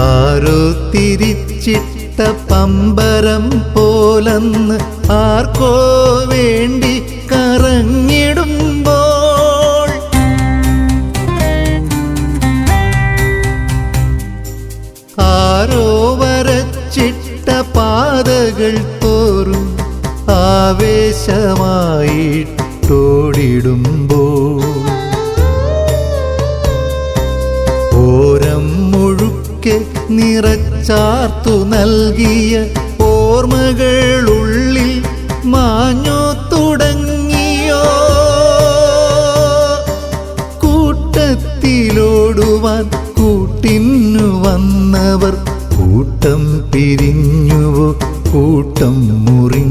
ആരോ തിരിച്ചിട്ട പമ്പരം പോലന്ന് ആർക്കോ വേണ്ടി കറങ്ങിടുമ്പോൾ. ആരോ വരച്ചിട്ട പാതകൾ തോറും ആവേശമായിട്ടോടിടുമ്പോൾ. മുഴുക്കെ നിറച്ചാർത്തു നൽകിയ ഓർമ്മകളുള്ളിൽ മാഞ്ഞു തുടങ്ങിയോ? കൂട്ടത്തിലോടുവാൻ കൂട്ടിന്നു വന്നവർ കൂട്ടം പിരിഞ്ഞുവോ? കൂട്ടം മുറി